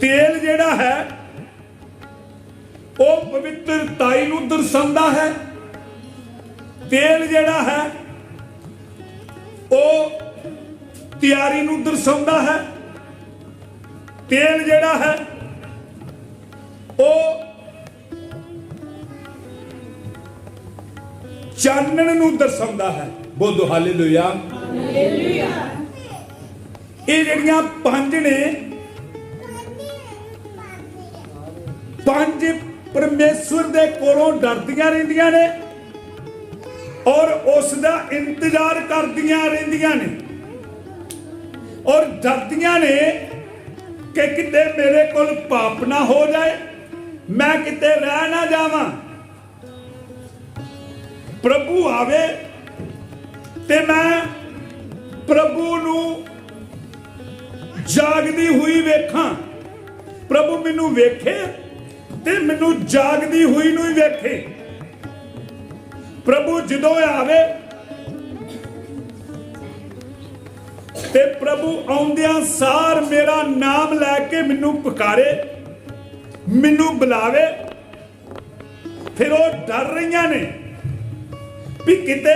ਤੇਲ ਜਿਹੜਾ ਹੈ ਉਹ ਪਵਿੱਤਰਤਾਈ ਨੂੰ ਦਰਸਾਉਂਦਾ ਹੈ। ਤੇਲ ਜਿਹੜਾ ਹੈ ਉਹ ਤਿਆਰੀ ਨੂੰ ਦਰਸਾਉਂਦਾ ਹੈ। ਤੇਲ ਜਿਹੜਾ ਹੈ ਉਹ ਚਾਨਣ ਨੂੰ ਦਰਸਾਉਂਦਾ ਹੈ। ਬੋਲੋ ਹਾਲੇਲੂਇਆ। ਇਹ ਜਿਹੜੀਆਂ ਪੰਜ ਨੇ ਪੰਜ ਪਰਮੇਸ਼ਵਰ ਦੇ ਕੋਲੋਂ ਡਰਦੀਆਂ ਰਹਿੰਦੀਆਂ ਨੇ ਔਰ ਉਸ ਦਾ ਇੰਤਜ਼ਾਰ ਕਰਦੀਆਂ ਰਹਿੰਦੀਆਂ ਨੇ। ਔਰ ਡਰਦੀਆਂ ਨੇ ਕਿ ਕਿਤੇ ਮੇਰੇ ਕੋਲ ਪਾਪ ਨਾ ਹੋ ਜਾਏ, ਮੈਂ ਕਿਤੇ ਰਹਿ ਨਾ ਜਾਵਾਂ। ਪ੍ਰਭੂ ਆਵੇ ਤੇ ਮੈਂ ਪ੍ਰਭੂ ਨੂੰ ਜਾਗਦੀ ਹੋਈ ਵੇਖਾਂ। ਪ੍ਰਭੂ ਮੈਨੂੰ ਵੇਖੇ ਤੇ ਮੈਨੂੰ ਜਾਗਦੀ ਹੋਈ ਨੂੰ ਹੀ ਵੇਖੇ। ਪ੍ਰਭੂ ਜਦੋਂ ਆਵੇ ਤੇ ਪ੍ਰਭੂ ਆਉਂਦਿਆਂ ਸਾਰ ਮੇਰਾ ਨਾਮ ਲੈ ਕੇ ਮੈਨੂੰ ਪੁਕਾਰੇ, ਮੈਨੂੰ ਬੁਲਾਵੇ, ਫਿਰ ਉਹ ਡਰ ਰਹੀਆਂ ਨੇ ਵੀ ਕਿਤੇ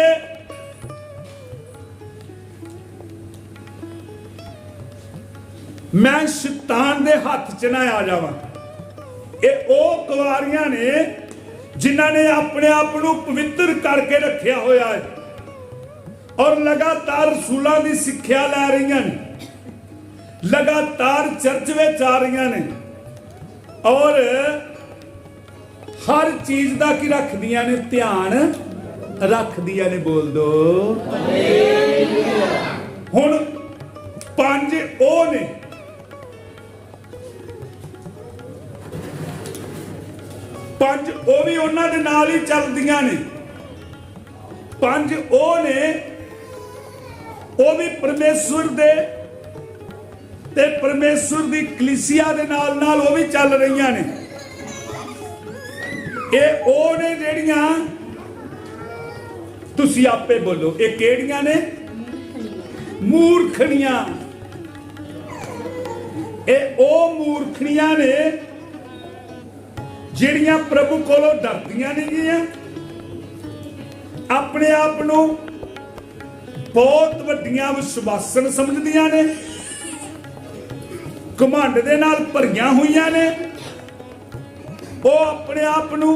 ਮੈਂ ਸ਼ੈਤਾਨ ਦੇ ਹੱਥ 'ਚ ਨਾ ਆ ਜਾਵਾਂ। ਇਹ ਉਹ ਕੁਵਾਰੀਆਂ ਨੇ ਜਿਨ੍ਹਾਂ ਨੇ ਆਪਣੇ ਆਪ ਨੂੰ ਪਵਿੱਤਰ ਕਰਕੇ ਰੱਖਿਆ ਹੋਇਆ ਹੈ ਔਰ ਲਗਾਤਾਰ ਰਸੂਲਾਂ ਦੀ ਸਿੱਖਿਆ ਲੈ ਰਹੀਆਂ ਨੇ। ਲਗਾਤਾਰ ਚਰਚ ਵਿੱਚ ਆ ਰਹੀਆਂ ਨੇ ਔਰ ਹਰ ਚੀਜ਼ ਦਾ ਕੀ ਰੱਖਦੀਆਂ ਨੇ? ਧਿਆਨ ਰੱਖਦੀਆਂ ਨੇ ਬੋਲ ਦੋ। ਹੁਣ ਪੰਜ ਉਹ ਨੇ ਪੰਜ ਉਹ ਵੀ ਉਹਨਾਂ ਦੇ ਨਾਲ ਹੀ ਚੱਲਦੀਆਂ ਨੇ। ਪੰਜ ਉਹ ਨੇ, ਉਹ ਵੀ ਪਰਮੇਸ਼ਵਰ ਦੇ ਤੇ ਪਰਮੇਸ਼ਵਰ ਦੀ ਕਲੀਸਿਆ ਦੇ ਨਾਲ ਨਾਲ ਉਹ ਵੀ ਚੱਲ ਰਹੀਆਂ ਨੇ। ਇਹ ਉਹ ਨੇ ਜਿਹੜੀਆਂ ਤੁਸੀਂ ਆਪੇ ਬੋਲੋ, ਇਹ ਕਿਹੜੀਆਂ ਨੇ? ਮੂਰਖਣੀਆਂ। ਇਹ ਉਹ ਮੂਰਖਣੀਆਂ ਨੇ ਜਿਹੜੀਆਂ ਪ੍ਰਭੂ ਕੋਲੋਂ ਡਰਦੀਆਂ ਨਹੀਂ ਗੀਆਂ ਆਪਣੇ ਆਪ ਨੂੰ ਬਹੁਤ ਵੱਡੀਆਂ ਵਿਸ਼ਵਾਸਨ ਸਮਝਦੀਆਂ ਨੇ, ਘਮੰਡ ਦੇ ਨਾਲ ਭਰੀਆਂ ਹੋਈਆਂ ਨੇ। ਉਹ ਆਪਣੇ ਆਪ ਨੂੰ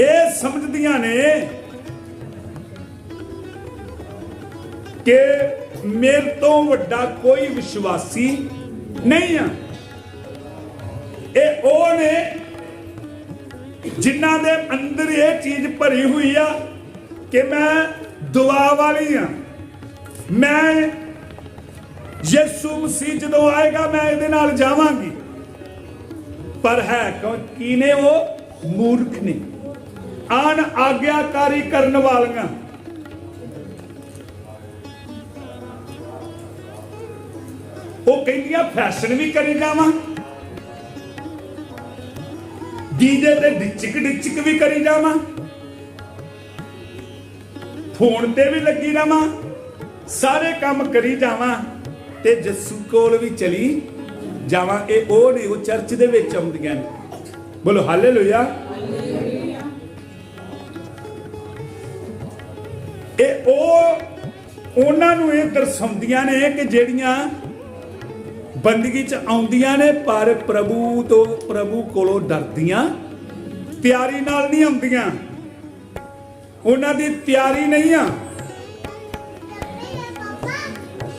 ਇਹ ਸਮਝਦੀਆਂ ਨੇ ਕਿ ਮੇਰੇ ਤੋਂ ਵੱਡਾ ਕੋਈ ਵਿਸ਼ਵਾਸੀ ਨਹੀਂ ਆ। ਇਹ ਉਹ ਨੇ ਜਿਨ੍ਹਾਂ ਦੇ ਅੰਦਰ ਇਹ ਚੀਜ਼ ਭਰੀ ਹੋਈ ਆ ਕਿ ਮੈਂ ਦੁਆ ਵਾਲੀ ਆ। ਮੈਂ ਯਿਸੂ ਮਸੀਹ ਜਦੋਂ ਆਏਗਾ ਮੈਂ ਇਹਦੇ ਨਾਲ ਜਾਵਾਂਗੀ। ਪਰ ਹੈ ਕੌਣ? ਨੇ ਉਹ? ਮੂਰਖ ਨੇ। ਆਨ ਆਗਿਆਕਾਰੀ ਕਰਨ ਵਾਲੀਆਂ। ਉਹ ਕਹਿੰਦੀਆਂ, ਫੈਸ਼ਨ ਵੀ ਕਰੀ ਜਾਵਾਂ। ਡੀਜੇ ਤੇ ਡਿਚਕ ਡਿਚਕ ਵੀ ਕਰੀ ਜਾਵਾਂ, ਫੋਨ ਤੇ ਵੀ ਲੱਗੀ ਰਵਾਂ, ਸਾਰੇ ਕੰਮ ਕਰੀ ਜਾਵਾਂ ਤੇ ਜੱਸੂ ਕੋਲ ਵੀ ਚਲੀ ਜਾਵਾਂ। ਇਹ ਉਹ ਨੇ, ਉਹ ਚਰਚ ਦੇ ਵਿੱਚ ਆਉਂਦੀਆਂ ਨੇ। ਬੋਲੋ, ਹਾਲੇਲੂਇਆ। ਇਹ ਉਹ, ਉਹਨਾਂ ਨੂੰ ਇਹ ਦਰਸਾਉਂਦੀਆਂ ਨੇ ਕਿ ਜਿਹੜੀਆਂ ਬੰਦਗੀ ਚ ਆਉਂਦੀਆਂ ਨੇ, ਪਰ ਪ੍ਰਭੂ ਤੋਂ, ਪ੍ਰਭੂ ਕੋਲੋਂ ਡਰਦੀਆਂ, ਤਿਆਰੀ ਨਾਲ ਨਹੀਂ ਆਉਂਦੀਆਂ। ਉਹਨਾਂ ਦੀ ਤਿਆਰੀ ਨਹੀਂ ਆ।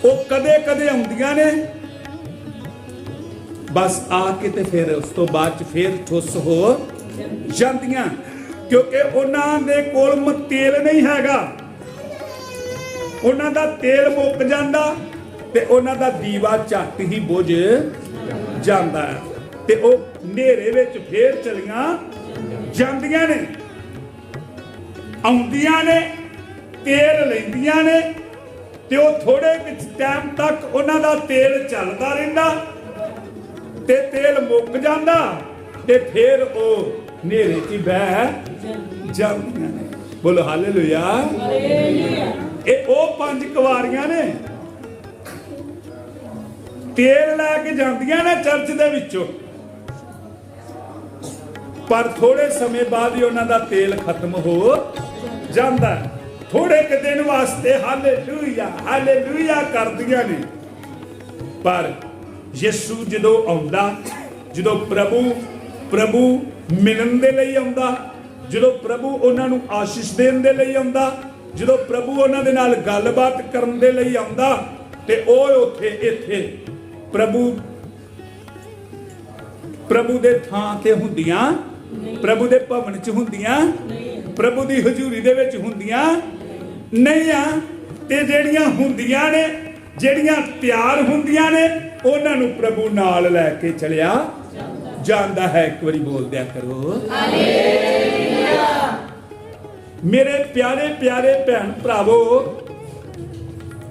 ਉਹ ਕਦੇ ਕਦੇ ਆਉਂਦੀਆਂ ਨੇ। ਬਸ ਆ ਕੇ ਤੇ ਫਿਰ ਉਸ ਤੋਂ ਬਾਅਦ ਚ ਫਿਰ ਠੁੱਸ ਹੋ ਜਾਂਦੀਆਂ, ਕਿਉਂਕਿ ਉਹਨਾਂ ਦੇ ਕੋਲ ਮ ਤੇਲ ਨਹੀਂ ਹੈਗਾ। ਉਹਨਾਂ ਦਾ ਤੇਲ ਮੁੱਕ ਜਾਂਦਾ। ਤੇ ਉਹਨਾਂ ਦਾ ਦੀਵਾ ਝੱਟ ਹੀ ਬੁਝ ਜਾਂਦਾ ਹੈ। ਤੇ ਉਹ ਹਨੇਰੇ ਵਿੱਚ ਫੇਰ ਚਲੀਆਂ ਜਾਂਦੀਆਂ ਨੇ। ਆਉਂਦੀਆਂ ਨੇ ਤੇਲ ਲੈਂਦੀਆਂ ਨੇ ਤੇ ਉਹ ਥੋੜੇ ਕੁ ਟਾਈਮ ਤੱਕ ਉਹਨਾਂ ਦਾ ਤੇਲ ਚੱਲਦਾ ਰਹਿੰਦਾ ਤੇ ਤੇਲ ਮੁੱਕ ਜਾਂਦਾ ਤੇ ਫਿਰ ਉਹ ਹਨੇਰੇ 'ਚ ਬਹਿ ਜਾਂਦੀਆਂ ਨੇ। ਬੋਲੋ ਹਾਲੇਲੂਇਆ ਇਹ ਉਹ ਪੰਜ ਕੁਵਾਰੀਆਂ ਨੇ ਤੇਲ ਲੈ ਕੇ ਜਾਂਦੀਆਂ ਨੇ ਚਰਚ ਦੇ ਵਿੱਚੋਂ ਪਰ ਥੋੜੇ ਸਮੇਂ ਬਾਅਦ ਹੀ ਉਹਨਾਂ ਦਾ ਤੇਲ ਖਤਮ ਹੋ ਜਾਂਦਾ ਹੈ। ਥੋੜੇ ਕੁ ਦਿਨ ਵਾਸਤੇ ਹਾਲੇਲੂਇਆ ਹਾਲੇਲੂਇਆ ਕਰਦੀਆਂ ਨੇ ਪਰ ਯਿਸੂ ਜਦੋਂ ਆਉਂਦਾ, ਜਦੋਂ ਪ੍ਰਭੂ ਪ੍ਰਭੂ ਮਿਲਣ ਦੇ ਲਈ ਆਉਂਦਾ, ਜਦੋਂ ਪ੍ਰਭੂ ਉਹਨਾਂ ਨੂੰ ਆਸ਼ੀਸ਼ ਦੇਣ ਦੇ ਲਈ ਆਉਂਦਾ, ਜਦੋਂ ਪ੍ਰਭੂ ਉਹਨਾਂ ਦੇ ਨਾਲ ਗੱਲਬਾਤ ਕਰਨ ਦੇ ਲਈ ਆਉਂਦਾ, ਤੇ ਉਹ ਉੱਥੇ, ਇੱਥੇ ਪ੍ਰਭੂ ਪ੍ਰਭੂ ਦੇ ਥਾਂ ਤੇ ਹੁੰਦੀਆਂ ਪ੍ਰਭੂ ਦੇ ਭਵਨ ਚ ਹੁੰਦੀਆਂ ਪ੍ਰਭੂ ਦੀ ਹਜ਼ੂਰੀ ਦੇ ਵਿੱਚ ਹੁੰਦੀਆਂ ਨਹੀਂ ਆ ਤੇ ਜਿਹੜੀਆਂ ਹੁੰਦੀਆਂ ਨੇ ਜਿਹੜੀਆਂ ਤਿਆਰ ਹੁੰਦੀਆਂ ਨੇ ਉਹਨਾਂ ਨੂੰ ਪ੍ਰਭੂ ਨਾਲ ਲੈ ਕੇ ਚਲਿਆ ਜਾਂਦਾ ਹੈ। ਇੱਕ ਵਾਰੀ ਬੋਲ ਦਿਆ ਕਰੋ ਮੇਰੇ ਪਿਆਰੇ ਪਿਆਰੇ ਭੈਣ ਭਰਾਵੋ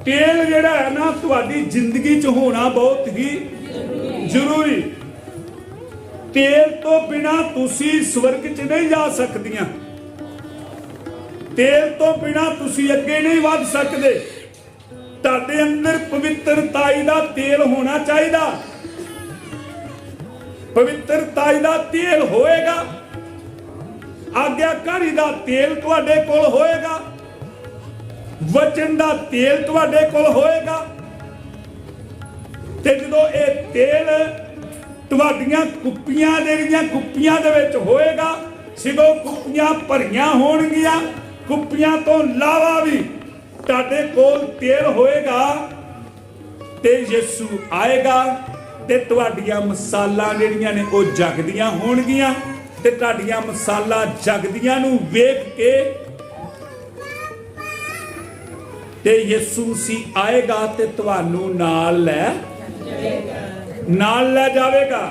ਤੇਲ ਜਿਹੜਾ ਹੈ ਨਾ, ਤੁਹਾਡੀ ਜ਼ਿੰਦਗੀ 'ਚ ਹੋਣਾ ਬਹੁਤ ਹੀ ਜ਼ਰੂਰੀ। ਤੇਲ ਤੋਂ ਬਿਨਾ ਤੁਸੀਂ ਸਵਰਗ 'ਚ ਨਹੀਂ ਜਾ ਸਕਦੀਆਂ। ਤੇਲ ਤੋਂ ਬਿਨਾ ਤੁਸੀਂ ਅੱਗੇ ਨਹੀਂ ਵੱਧ ਸਕਦੇ। ਤੁਹਾਡੇ ਅੰਦਰ ਪਵਿੱਤਰਤਾਈ ਦਾ ਤੇਲ ਹੋਣਾ ਚਾਹੀਦਾ। ਪਵਿੱਤਰਤਾਈ ਦਾ ਤੇਲ ਹੋਏਗਾ। ਆਗਿਆਕਾਰੀ ਦਾ ਤੇਲ ਤੁਹਾਡੇ ਕੋਲ ਹੋਏਗਾ। ਵਚਨ ਦਾ ਤੇਲ ਤੁਹਾਡੇ ਕੋਲ ਹੋਏਗਾ। ਤੇ ਜਦੋਂ ਇਹ ਤੇਲ ਤੁਹਾਡੀਆਂ ਕੁੱਪੀਆਂ ਜਿਹੜੀਆਂ ਕੁੱਪੀਆਂ ਦੇ ਵਿੱਚ ਹੋਏਗਾ ਸਿਗੋ ਕੁੱਪੀਆਂ ਭਰੀਆਂ ਹੋਣਗੀਆਂ, ਕੁੱਪੀਆਂ ਤੋਂ ਇਲਾਵਾ ਵੀ ਤੁਹਾਡੇ ਕੋਲ ਤੇਲ ਹੋਏਗਾ ਤੇ ਯਿਸੂ ਆਏਗਾ ਤੇ ਤੁਹਾਡੀਆਂ ਮਸਾਲਾਂ ਜਿਹੜੀਆਂ ਨੇ ਉਹ ਜਗਦੀਆਂ ਹੋਣਗੀਆਂ ਤੇ ਤੁਹਾਡੀਆਂ ਮਸਾਲਾ ਜਗਦੀਆਂ ਨੂੰ ਵੇਖ ਕੇ ਤੇ ਯਿਸੂ ਸੀ ਆਏਗਾ ਤੇ ਤੁਹਾਨੂੰ ਨਾਲ ਲੈ ਨਾਲ ਲੈ ਜਾਵੇਗਾ।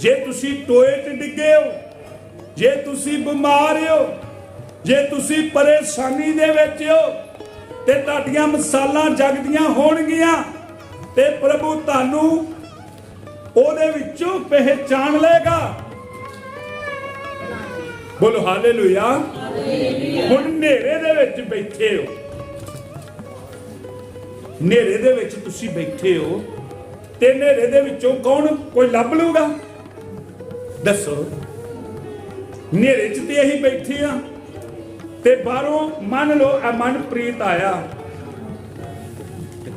ਜੇ ਤੁਸੀਂ ਟੋਏ 'ਚ ਡਿੱਗੇ ਹੋ ਜੇ ਤੁਸੀਂ ਬਿਮਾਰ ਹੋ ਜੇ ਤੁਸੀਂ ਪਰੇਸ਼ਾਨੀ ਦੇ ਵਿੱਚ ਹੋ ਤੇ ਤੁਹਾਡੀਆਂ ਮਸਾਲਾਂ ਜਗਦੀਆਂ ਹੋਣਗੀਆਂ ਤੇ ਪ੍ਰਭੂ ਤੁਹਾਨੂੰ ਉਹਦੇ ਵਿੱਚੋਂ ਪਹਿਚਾਨ ਲਏਗਾ। ਬੋਲੋ ਹਾਲੇਲੂਇਆ। ਹੁਣ ਹਨੇਰੇ ਦੇ ਵਿੱਚ ਬੈਠੇ ਹੋ। ਹਨੇਰੇ ਦੇ ਵਿੱਚ ਤੁਸੀਂ ਬੈਠੇ ਹੋ ਤੇ ਹਨੇਰੇ ਦੇ ਵਿੱਚੋਂ ਕੌਣ ਕੋਈ ਲੱਭ ਲੂਗਾ ਦੱਸੋ। ਹਨੇਰੇ 'ਚ ਤੇ ਅਸੀਂ ਬੈਠੇ ਆ ਤੇ ਬਾਹਰੋਂ ਮੰਨ ਲਓ ਆ ਮਨਪ੍ਰੀਤ ਆਇਆ।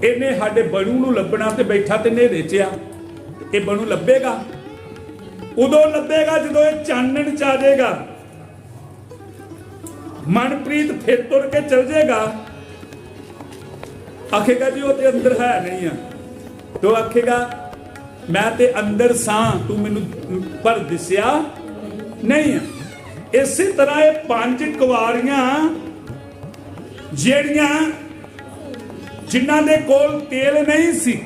ਇਹਨੇ ਸਾਡੇ ਬਣੂ ਨੂੰ ਲੱਭਣਾ ਤੇ ਬੈਠਾ ਤੇ ਹਨੇਰੇ 'ਚ ਆ। ਇਹ ਬਣੂ ਲੱਭੇਗਾ? ਉਦੋਂ ਲੱਭੇਗਾ ਜਦੋਂ ਇਹ ਚਾਨਣ ਚ ਆ ਜਾਏਗਾ। ਮਨਪ੍ਰੀਤ ਫੇਰ ਤੁਰ ਕੇ ਚਲ ਜਾਏਗਾ। ਆਖੇਗਾ ਜੀ, ਉਹ ਤੇ ਅੰਦਰ ਹੈ ਨਹੀਂ ਆ। ਤੋ ਆਖੇਗਾ, ਮੈਂ ਤੇ ਅੰਦਰ ਸਾਂ, ਤੂੰ ਮੈਨੂੰ ਪਰ ਦਿਸਿਆ ਨਹੀਂ ਆ। ਇਸੇ ਤਰ੍ਹਾਂ ਇਹ ਪੰਜ ਕੁਵਾਰੀਆਂ, ਜਿਹੜੀਆਂ ਜਿਨ੍ਹਾਂ ਦੇ ਕੋਲ ਤੇਲ ਨਹੀਂ ਸੀ,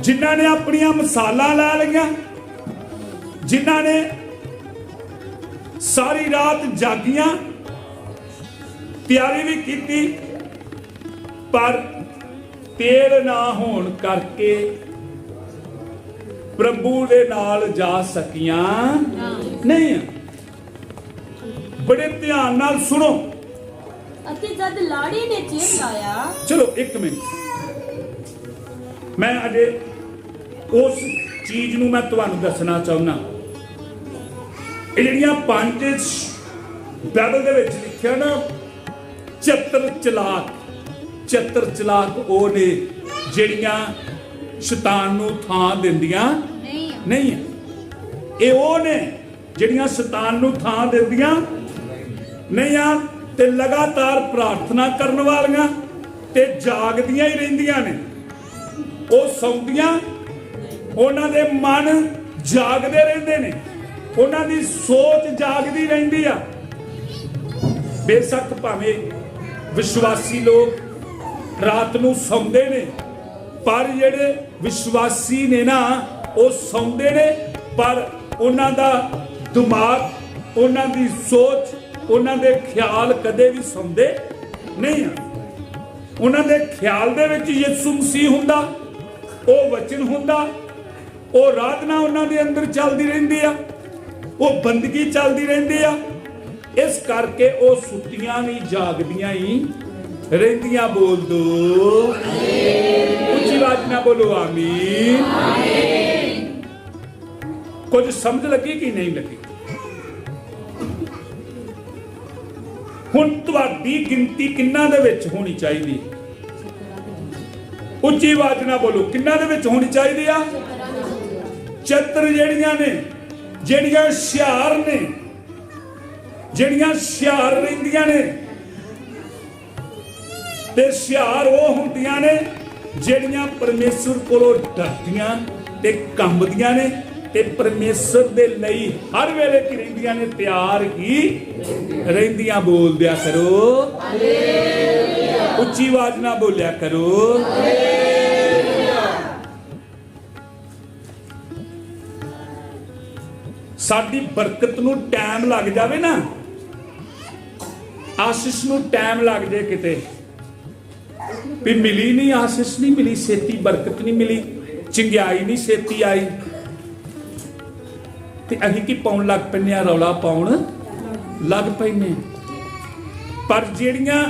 ਜਿਨ੍ਹਾਂ ਨੇ ਆਪਣੀਆਂ ਮਸਾਲਾ ਲਾ ਲਈਆਂ, ਜਿਨ੍ਹਾਂ ਨੇ ਸਾਰੀ ਰਾਤ ਜਾਗੀਆਂ, ਤਿਆਰੀ ਵੀ ਕੀਤੀ ਪਰ ਤੇਲ ਨਾ ਹੋਣ ਕਰਕੇ ਪ੍ਰਭੂ ਦੇ ਨਾਲ ਜਾ ਸਕੀਆਂ ਨਹੀਂ। ਬੜੇ ਧਿਆਨ ਨਾਲ ਸੁਣੋ। ਅਤੇ ਜਦ ਲਾੜੀ ਨੇ ਚਿਰ ਲਾਇਆ। ਚਲੋ ਇੱਕ ਮਿੰਟ। ਮੈਂ ਅਜੇ ਉਸ ਚੀਜ਼ ਨੂੰ ਮੈਂ ਤੁਹਾਨੂੰ ਦੱਸਣਾ ਚਾਹੁੰਦਾ। ਇਹ ਜਿਹੜੀਆਂ ਪੰਜ ਬਾਈਬਲ ਦੇ ਵਿੱਚ ਲਿਖਿਆ ਨਾ ਚਤਰ ਚਲਾਕ। ਚਤਰ ਚਲਾਕ ਉਹ ਨੇ ਜਿਹੜੀਆਂ ਸ਼ੈਤਾਨ ਨੂੰ ਥਾਂ ਦਿੰਦੀਆਂ ਨਹੀਂ। ਨਹੀਂ ਹੈ ਇਹ ਉਹ ਨੇ ਜਿਹੜੀਆਂ ਸ਼ੈਤਾਨ ਨੂੰ ਥਾਂ ਦਿੰਦੀਆਂ ਨਹੀਂ ਆ ਤੇ ਲਗਾਤਾਰ ਪ੍ਰਾਰਥਨਾ ਕਰਨ ਵਾਲੀਆਂ ਤੇ ਜਾਗਦੀਆਂ ਹੀ ਰਹਿੰਦੀਆਂ ਨੇ। ਉਹ ਸੌਂਦੀਆਂ ਉਹਨਾਂ ਦੇ ਮਨ ਜਾਗਦੇ ਰਹਿੰਦੇ ਨੇ। ਉਹਨਾਂ ਦੀ ਸੋਚ ਜਾਗਦੀ ਰਹਿੰਦੀ ਆ। ਬੇਸ਼ੱਕ ਭਾਵੇਂ ਵਿਸ਼ਵਾਸੀ ਲੋਕ ਰਾਤ ਨੂੰ ਸੌਂਦੇ ਨੇ। ਪਰ ਜਿਹੜੇ ਵਿਸ਼ਵਾਸੀ ਨੇ ਨਾ, ਉਹ ਸੌਂਦੇ ਨੇ। ਪਰ ਉਹਨਾਂ ਦਾ ਦਿਮਾਗ, ਉਹਨਾਂ ਦੀ ਸੋਚ, ਉਹਨਾਂ ਦੇ ਖਿਆਲ ਕਦੇ ਵੀ ਸੌਂਦੇ ਨਹੀਂ ਆ। ਉਹਨਾਂ ਦੇ ਖਿਆਲ ਦੇ ਵਿੱਚ ਯਿਸੂ ਮਸੀਹ ਹੁੰਦਾ, ਉਹ ਵਚਨ ਹੁੰਦਾ, ਉਹ ਰਾਧਨਾ ਉਹਨਾਂ ਦੇ ਅੰਦਰ ਚੱਲਦੀ ਰਹਿੰਦੀ ਆ, ਉਹ ਬੰਦਗੀ ਚੱਲਦੀ ਰਹਿੰਦੀ ਆ। ਇਸ ਕਰਕੇ ਉਹ ਸੁੱਤੀਆਂ ਨਹੀਂ ਜਾਗਦੀਆਂ ਹੀ ਰਹਿੰਦੀਆਂ ਬੋਲ ਦੋ। ਉੱਚੀ ਆਵਾਜ਼ ਨਾਲ ਬੋਲੋ, ਆਮੀਨ। ਕੁਝ ਸਮਝ ਲੱਗੀ ਕਿ ਨਹੀਂ ਲੱਗੀ? ਹੁਣ ਤੁਹਾਡੀ ਗਿਣਤੀ ਕਿੰਨਾ ਦੇ ਵਿੱਚ ਹੋਣੀ ਚਾਹੀਦੀ? ਉੱਚੀ ਆਵਾਜ਼ ਨਾਲ ਬੋਲੋ, ਕਿੰਨਾ ਦੇ ਵਿੱਚ ਹੋਣੀ ਚਾਹੀਦੀ ਆ? ਚਤਰ ਜਿਹੜੀਆਂ ਨੇ, ਜਿਹੜੀਆਂ ਹੁਸ਼ਿਆਰ ਨੇ, ਜਿਹੜੀਆਂ ਹੁਸ਼ਿਆਰ ਰਹਿੰਦੀਆਂ ਨੇ ਤੇ ਹੁਸ਼ਿਆਰ ਉਹ ਹੁੰਦੀਆਂ ਨੇ ਜਿਹੜੀਆਂ ਪਰਮੇਸ਼ਰ ਕੋਲੋਂ ਡਰਦੀਆਂ ਤੇ ਕੰਬਦੀਆਂ ਨੇ ਤੇ ਪਰਮੇਸ਼ਰ ਦੇ ਲਈ ਹਰ ਵੇਲੇ ਕੀ ਰਹਿੰਦੀਆਂ ਨੇ? ਤਿਆਰ ਹੀ ਰਹਿੰਦੀਆਂ। ਬੋਲਦਿਆ ਕਰੋ। ਉੱਚੀ ਆਵਾਜ਼ ਨਾਲ ਬੋਲਿਆ ਕਰੋ। ਸਾਡੀ ਬਰਕਤ ਨੂੰ ਟਾਈਮ ਲੱਗ ਜਾਵੇ ਨਾ। ਆਸ਼ੀਸ਼ ਨੂੰ ਟਾਈਮ ਲੱਗ ਜੇ ਕਿਤੇ। ਵੀ ਮਿਲੀ ਨਹੀਂ, ਆਸਿਸ ਨਹੀਂ ਮਿਲੀ, ਛੇਤੀ ਬਰਕਤ ਨਹੀਂ ਮਿਲੀ, ਚੰਗਿਆਈ ਨਹੀਂ ਛੇਤੀ ਆਈ। ਤੇ ਅਸੀਂ ਕੀ ਪਾਉਣ ਲੱਗ ਪੈਂਦੇ ਆ, ਰੌਲਾ ਪਾਉਣ ਲੱਗ ਪੈਂਦੇ ਪਰ ਜਿਹੜੀਆਂ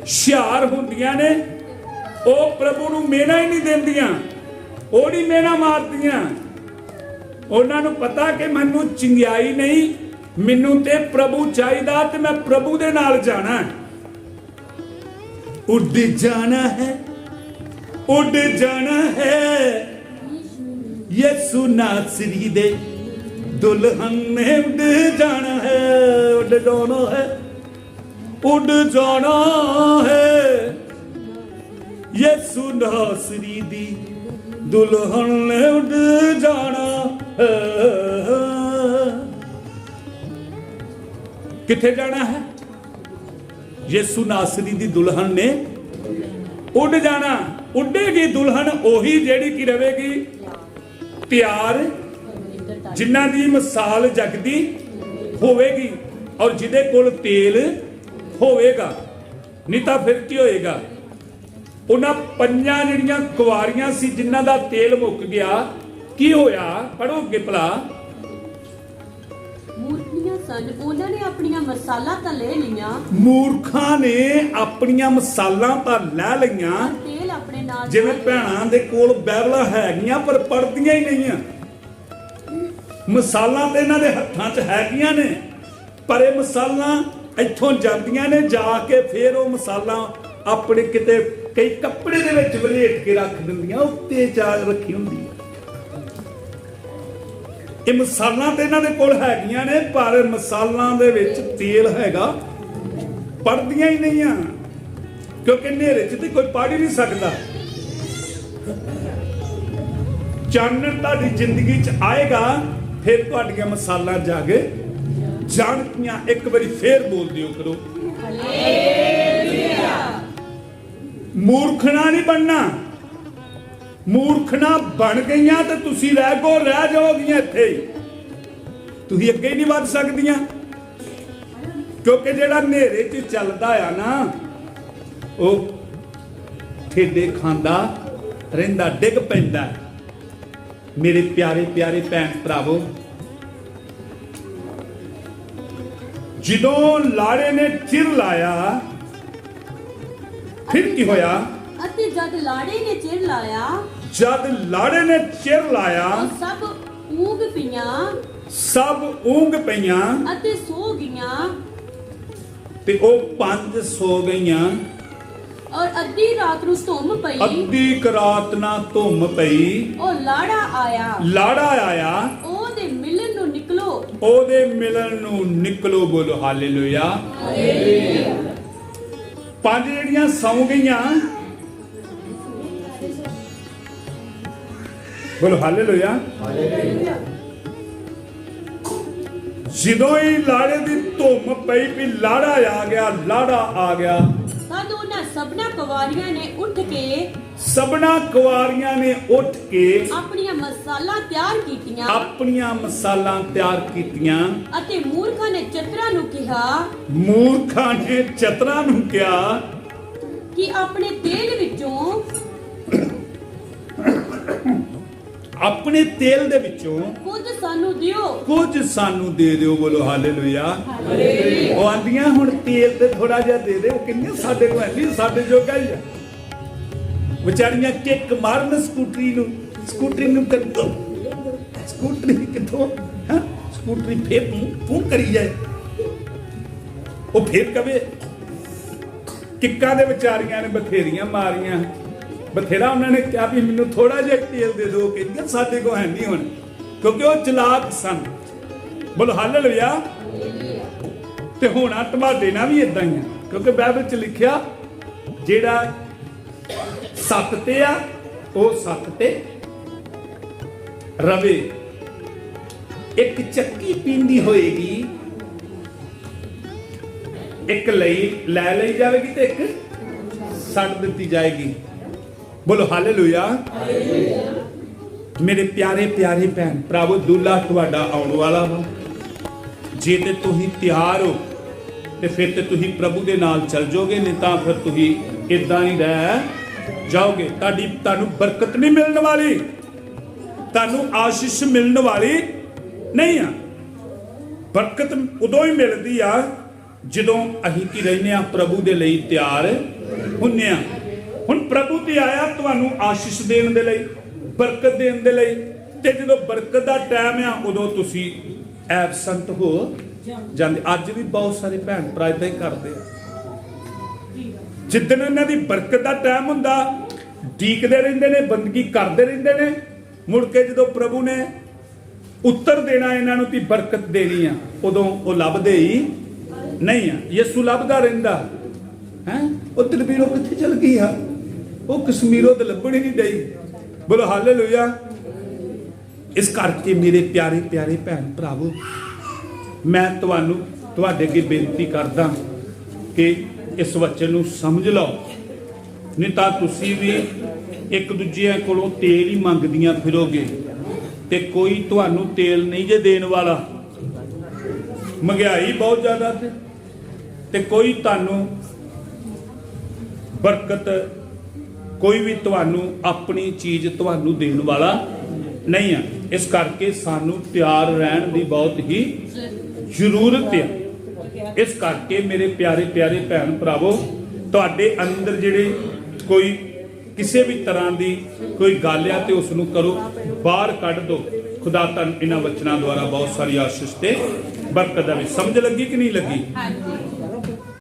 ਹੁਸ਼ਿਆਰ ਹੁੰਦੀਆਂ ਨੇ, ਉਹ ਪ੍ਰਭੂ ਨੂੰ ਮੇਨਾ ਹੀ ਨਹੀਂ ਦਿੰਦੀਆਂ, ਉਹ ਨਹੀਂ ਮੇਨਾ ਮਾਰਦੀਆਂ। ਉਹਨਾਂ ਨੂੰ ਪਤਾ ਕਿ ਮੈਨੂੰ ਚੰਗਿਆਈ ਨਹੀਂ, ਮੈਨੂੰ ਤੇ ਪ੍ਰਭੂ ਚਾਹੀਦਾ ਤੇ ਮੈਂ ਪ੍ਰਭੂ ਦੇ ਨਾਲ ਜਾਣਾ। ਹੈ। ਉੱਡ ਜਾਣਾ ਹੈ, ਉੱਡ ਜਾਣਾ ਹੈ। ਯਿਸੂ ਨਾਸਰੀ ਦੇ ਦੁਲਹਨ ਨੇ ਉੱਡ ਜਾਣਾ ਹੈ, ਉੱਡ ਜਾਣਾ ਹੈ, ਉੱਡ ਜਾਣਾ ਹੈ। ਯਿਸੂ ਨਾਸਰੀ ਦੀ ਦੁਲਹਨ ਨੇ ਉੱਡ ਜਾਣਾ ਹੈ। ਕਿੱਥੇ ਜਾਣਾ ਹੈ? ਯਿਸੂ ਨਾਸਰੀ ਦੀ ਦੁਲਹਨ ਨੇ ਉੱਡ ਜਾਣਾ। ਉੱਡੇਗੀ ਦੁਲਹਨ ਉਹੀ ਜਿਹੜੀ ਕੀ ਰਹੇਗੀ ਪਿਆਰ, ਜਿਨ੍ਹਾਂ ਦੀ ਮਿਸਾਲ ਜਗਦੀ ਹੋਵੇਗੀ ਔਰ ਜਿਹਦੇ ਕੋਲ ਤੇਲ ਹੋਵੇਗਾ, ਨਹੀਂ ਤਾਂ ਫਿਰ ਕੀ ਹੋਏਗਾ? ਉਹਨਾਂ ਪੰਜਾਂ ਜਿਹੜੀਆਂ ਕੁਵਾਰੀਆਂ ਸੀ ਜਿਨ੍ਹਾਂ ਦਾ ਤੇਲ ਮੁੱਕ ਗਿਆ, ਕੀ ਹੋਇਆ? ਪੜੋਗੇ ਭਲਾ? ਸਨ ਉਹਨਾਂ ਨੇ ਆਪਣੀਆਂ ਮਸਾਲਾ ਤਾਂ ਲੈ ਲਈਆਂ। ਮੂਰਖਾਂ ਨੇ ਆਪਣੀਆਂ ਮਸਾਲਾਂ ਤਾਂ ਲੈ ਲਈਆਂ। ਤੇਲ ਆਪਣੇ ਨਾਲ ਜਿਵੇਂ ਭੈਣਾਂ ਦੇ ਕੋਲ ਬੈਬਲਾਂ ਹੈਗੀਆਂ ਪਰ ਪੜਦੀਆਂ ਹੀ ਨਹੀਂ ਆ। ਮਸਾਲਾਂ ਤੇ ਇਹਨਾਂ ਦੇ ਹੱਥਾਂ 'ਚ ਹੈਗੀਆਂ ਨੇ ਪਰ ਇਹ ਮਸਾਲਾਂ ਇੱਥੋਂ ਜਾਂਦੀਆਂ ਨੇ ਜਾ ਕੇ ਫੇਰ ਉਹ ਮਸਾਲਾ ਆਪਣੇ ਕਿਤੇ ਕਈ ਕੱਪੜੇ ਦੇ ਵਿੱਚ ਵਲੇਟ ਕੇ ਰੱਖ ਦਿੰਦੀਆਂ ਉੱਤੇ ਜਾ ਰੱਖੀ ਹੁੰਦੀ। ਇਹ ਮਸਾਲਾਂ ਤੇ ਇਹਨਾਂ ਦੇ ਕੋਲ ਹੈਗੀਆਂ ਨੇ ਪਰ ਮਸਾਲਾਂ ਦੇ ਵਿੱਚ ਤੇਲ ਹੈਗਾ ਪੜਦੀਆਂ ਹੀ ਨਹੀਂ ਆ। ਕਿਉਂਕਿ ਹਨੇਰੇ 'ਚ ਤੇ ਕੋਈ ਪੜ ਹੀ ਨਹੀਂ ਸਕਦਾ। ਚਾਨਣ ਤੁਹਾਡੀ ਜ਼ਿੰਦਗੀ 'ਚ ਆਏਗਾ ਫਿਰ ਤੁਹਾਡੀਆਂ ਮਸਾਲਾ ਜਾਗ। ਜਾਣਕੀਆਂ ਇੱਕ ਵਾਰੀ ਫੇਰ ਬੋਲ ਦਿਓ ਕਰੋ। ਮੂਰਖਣਾ ਨਹੀਂ ਬਣਨਾ। ਮੂਰਖਣਾ ਬਣ ਗਈਆਂ ਤੇ ਤੁਸੀਂ ਰਹਿ ਗੋ, ਰਹਿ ਜਾਓਗੀਆਂ ਇੱਥੇ ਹੀ। ਤੁਸੀਂ ਅੱਗੇ ਹੀ ਨਹੀਂ ਵੱਧ ਸਕਦੀਆਂ। ਕਿਉਂਕਿ ਜਿਹੜਾ ਹਨੇਰੇ 'ਚ ਚੱਲਦਾ ਆ ਨਾ, ਉਹ ਠੇਡੇ ਖਾਂਦਾ ਰਹਿੰਦਾ, ਡਿੱਗ ਪੈਂਦਾ। ਮੇਰੇ ਪਿਆਰੇ ਪਿਆਰੇ ਭੈਣ ਭਰਾਵੋ, ਜਦੋਂ ਲਾੜੇ ਨੇ ਚਿਰ ਲਾਇਆ, ਫਿਰ ਕੀ ਹੋਇਆ? ਅਤੇ ਜਦ ਲਾੜੇ ਨੇ ਚਿਰ ਲਾਇਆ ਜਦ ਲਾੜੇ ਨੇ ਚਿਰ ਲਾਇਆ ਉਹ ਸਭ ਊਗ ਪੀਆਂ ਸਭ ਊਂਗ ਪਈਆਂ। ਅਤੇ ਸੋ ਗਈਆਂ। ਤੇ ਉਹ ਪੰਜ ਸੋ ਗਈਆਂ। ਔਰ ਅੱਧੀ ਰਾਤ ਨੂੰ ਧੁੰਮ ਪਈ। ਅੱਧੀ ਕੁ ਰਾਤ ਨਾ ਧੁੰਮ ਪਈ। ਉਹ ਲਾੜਾ ਆਇਆ। ਲਾੜਾ ਆਇਆ। ਉਹਦੇ ਮਿਲਣ ਨੂੰ ਨਿਕਲੋ। ਉਹਦੇ ਮਿਲਣ ਨੂੰ ਨਿਕਲੋ ਬੋਲੋ ਹਾਲੇਲੂਇਆ। ਪੰਜ ਜਿਹੜੀਆਂ ਸੌ ਗਈਆਂ ਬੋਲੋ ਹਾਲੇਲੂਇਆ ਜਦੋਂ ਹੀ ਲਾੜੇ ਦੀ ਧੁੰਮ ਪਈ ਵੀ ਲਾੜਾ ਆ ਗਿਆ ਲਾੜਾ ਆ ਗਿਆ। ਤਦ ਉਹਨਾਂ ਸਭਨਾ ਕੁਵਾਰੀਆਂ ਨੇ ਉੱਠ ਕੇ ਸਭਨਾ ਕੁਵਾਰੀਆਂ ਨੇ ਉੱਠ ਕੇ ਆਪਣੀਆਂ ਮਸਾਲਾ ਤਿਆਰ ਕੀਤੀਆਂ ਆਪਣੀਆਂ ਮਸਾਲਾਂ ਤਿਆਰ ਕੀਤੀਆਂ। ਅਤੇ ਮੂਰਖਾਂ ਨੇ ਚਤਰਾ ਨੂੰ ਕਿਹਾ ਮੂਰਖਾਂ ਨੇ ਚਤਰਾ ਨੂੰ ਕਿਹਾ ਕਿ ਆਪਣੇ ਤੇਲ ਵਿੱਚੋਂ ਆਪਣੇ ਤੇਲ ਦੇ ਵਿੱਚੋਂ ਕੁਝ ਸਾਨੂੰ ਦਿਓ। ਕੁਝ ਸਾਨੂੰ ਦੇ ਦਿਓ ਬੋਲੋ ਹਾਲੇਲੂਇਆ। ਉਹ ਆਂਦੀਆਂ ਹੁਣ ਤੇਲ ਤੇ ਥੋੜਾ ਜਿਹਾ ਦੇ ਦੇ ਉਹ ਕਿੰਨੇ ਸਾਡੇ ਕੋਲ ਨਹੀਂ ਸਾਡੇ ਜੋਗਾ ਹੀ ਆ। ਵਿਚਾਰੀਆਂ ਕਿੱਕ ਮਾਰਨ ਸਕੂਟਰੀ ਨੂੰ ਸਕੂਟਰੀ ਨੂੰ ਕੱਢੋ ਸਕੂਟਰੀ ਕਿੱਥੋਂ? ਹਾਂ? ਸਕੂਟਰੀ ਫੇਰ ਫੂੰ ਕਰੀ ਜਾਏ। ਉਹ ਫੇਰ ਕਵੇ ਕਿੱਕਾਂ ਦੇ ਵਿਚਾਰੀਆਂ ਨੇ ਬਥੇਰੀਆਂ ਮਾਰੀਆਂ। ਬਥੇਰਾ ਉਹਨਾਂ ਨੇ ਕਿਹਾ ਵੀ ਮੈਨੂੰ ਥੋੜਾ ਜਿਹਾ ਤੇਲ ਦੇ ਦਿਓ, ਕਹਿੰਦੇ ਸਾਡੇ ਕੋਲ ਹੈ ਨਹੀਂ ਹੁਣ, ਕਿਉਂਕਿ ਉਹ ਚਲਾਕ ਸਨ। ਬੋਲ, ਹਾਲੇਲੂਇਆ। ਤੇ ਹੁਣ ਆ ਤੁਹਾਡੇ ਨਾਲ ਵੀ ਇਦਾਂ ਹੀ ਆ, ਕਿਉਂਕਿ ਬਾਈਬਲ ਚ ਲਿਖਿਆ, ਜਿਹੜਾ ਸੱਤ ਤੇ ਆ, ਉਹ ਸੱਤ ਤੇ ਰਵੇ। ਇੱਕ ਚੱਕੀ ਪੀਂਦੀ ਹੋਏਗੀ, ਇੱਕ ਲਈ ਲੈ ਲਈ ਜਾਵੇਗੀ ਤੇ ਇੱਕ ਛੱਡ ਦਿੱਤੀ ਜਾਏਗੀ। ਬੋਲੋ ਹਾਲੇਲੂਇਆ। ਮੇਰੇ ਪਿਆਰੇ ਪਿਆਰੇ ਭੈਣ ਭਰਾਵੋ, ਦੁੱਲਾ ਤੁਹਾਡਾ ਆਉਣ ਵਾਲਾ ਵਾ। ਜੇ ਤੇ ਤੁਸੀਂ ਤਿਆਰ ਹੋ ਤੇ ਫਿਰ ਤੇ ਤੁਸੀਂ ਪ੍ਰਭੂ ਦੇ ਨਾਲ ਚੱਲ ਜਾਓਗੇ, ਨਹੀਂ ਤਾਂ ਫਿਰ ਤੁਸੀਂ ਇਦਾਂ ਹੀ ਰਹਿ ਜਾਓਗੇ। ਤੁਹਾਡੀ, ਤੁਹਾਨੂੰ ਬਰਕਤ ਨਹੀਂ ਮਿਲਣ ਵਾਲੀ। ਤੁਹਾਨੂੰ ਆਸ਼ੀਸ਼ ਮਿਲਣ ਵਾਲੀ ਨਹੀਂ ਆ। ਬਰਕਤ ਉਦੋਂ ਹੀ ਮਿਲਦੀ ਆ ਜਦੋਂ ਅਸੀਂ ਕੀ ਰਹਿੰਦੇ ਆ, ਪ੍ਰਭੂ ਦੇ ਲਈ ਤਿਆਰ ਹੁੰਨੇ ਆ। ਹੁਣ ਪ੍ਰਭੂ ਤੇ ਆਇਆ ਤੁਹਾਨੂੰ ਆਸ਼ੀਸ਼ ਦੇਣ ਦੇ ਲਈ, ਬਰਕਤ ਦੇਣ ਦੇ ਲਈ, ਤੇ ਜਦੋਂ ਬਰਕਤ ਦਾ ਟਾਈਮ ਆ, ਉਦੋਂ ਤੁਸੀਂ ਐਬਸੈਂਟ ਹੋ ਜਾਂਦੇ। ਅੱਜ ਵੀ ਬਹੁਤ ਸਾਰੇ ਭੈਣ ਭਰਾ ਇਦਾਂ ਹੀ ਕਰਦੇ ਆ। ਜਿੱਦਣ ਇਹਨਾਂ ਦੀ ਬਰਕਤ ਦਾ ਟਾਈਮ ਹੁੰਦਾ, ਡੀਕਦੇ ਰਹਿੰਦੇ ਨੇ, ਬੰਦਗੀ ਕਰਦੇ ਰਹਿੰਦੇ ਨੇ, ਮੁੜ ਕੇ ਜਦੋਂ ਪ੍ਰਭੂ ਨੇ ਉੱਤਰ ਦੇਣਾ ਇਹਨਾਂ ਨੂੰ ਵੀ ਬਰਕਤ ਦੇਣੀ ਆ, ਉਦੋਂ ਉਹ ਲੱਭਦੇ ਹੀ ਨਹੀਂ ਆ। ਯਿਸੂ ਲੱਭਦਾ ਰਹਿੰਦਾ। ਹੈ? ਉਹ ਦਲਬੀਰੋ ਕਿੱਥੇ ਚਲ ਗਈ ਆ? ਉਹ ਕਸ਼ਮੀਰੋਂ ਤੇ ਲੱਭਣ ਹੀ ਨਹੀਂ ਡਈ। ਬੋਲੋ, ਹਾਲੇਲੂਇਆ। ਇਸ ਕਰਕੇ ਮੇਰੇ ਪਿਆਰੇ ਪਿਆਰੇ ਭੈਣ ਭਰਾਵੋ, ਮੈਂ ਤੁਹਾਨੂੰ ਤੁਹਾਡੇ ਅੱਗੇ ਬੇਨਤੀ ਕਰਦਾ ਕਿ ਇਸ ਵਚਨ ਨੂੰ ਸਮਝ ਲਓ। ਨਹੀਂ ਤਾਂ ਤੁਸੀਂ ਵੀ ਇੱਕ ਦੂਜਿਆਂ ਕੋਲੋਂ ਤੇਲ ਹੀ ਮੰਗਦੀਆਂ ਫਿਰੋਗੇ ਤੇ ਕੋਈ ਤੁਹਾਨੂੰ ਤੇਲ ਨਹੀਂ ਜੇ ਦੇਣ ਵਾਲਾ। ਮਹਿੰਗਾਈ ਬਹੁਤ ਜ਼ਿਆਦਾ ਤੇ ਕੋਈ ਤੁਹਾਨੂੰ ਬਰਕਤ ਕੋਈ ਵੀ ਤੁਹਾਨੂੰ ਆਪਣੀ ਚੀਜ਼ ਤੁਹਾਨੂੰ ਦੇਣ ਵਾਲਾ ਨਹੀਂ ਆ। ਇਸ ਕਰਕੇ ਸਾਨੂੰ ਤਿਆਰ ਰਹਿਣ ਦੀ ਬਹੁਤ ਹੀ ਜ਼ਰੂਰਤ ਹੈ ਇਸ ਕਰਕੇ ਮੇਰੇ ਪਿਆਰੇ ਪਿਆਰੇ ਭੈਣ ਭਰਾਵੋ, ਤੁਹਾਡੇ ਅੰਦਰ ਜਿਹੜੇ ਕੋਈ ਕਿਸੇ ਵੀ ਤਰ੍ਹਾਂ ਦੀ ਕੋਈ ਗੱਲ ਆ ਤੇ ਉਸ ਨੂੰ ਕਰੋ। ਬਾਹਰ ਕੱਢ ਦਿਓ ਖੁਦਾ ਤੁਹਾਨੂੰ ਇਹਨਾਂ ਵਚਨਾਂ ਦੁਆਰਾ ਬਹੁਤ ਸਾਰੀ ਆਸ਼ੀਸ਼ ਤੇ ਬਰਕਤ ਦੇਵੇ। ਸਮਝ ਲੱਗੀ ਕਿ ਨਹੀਂ ਲੱਗੀ?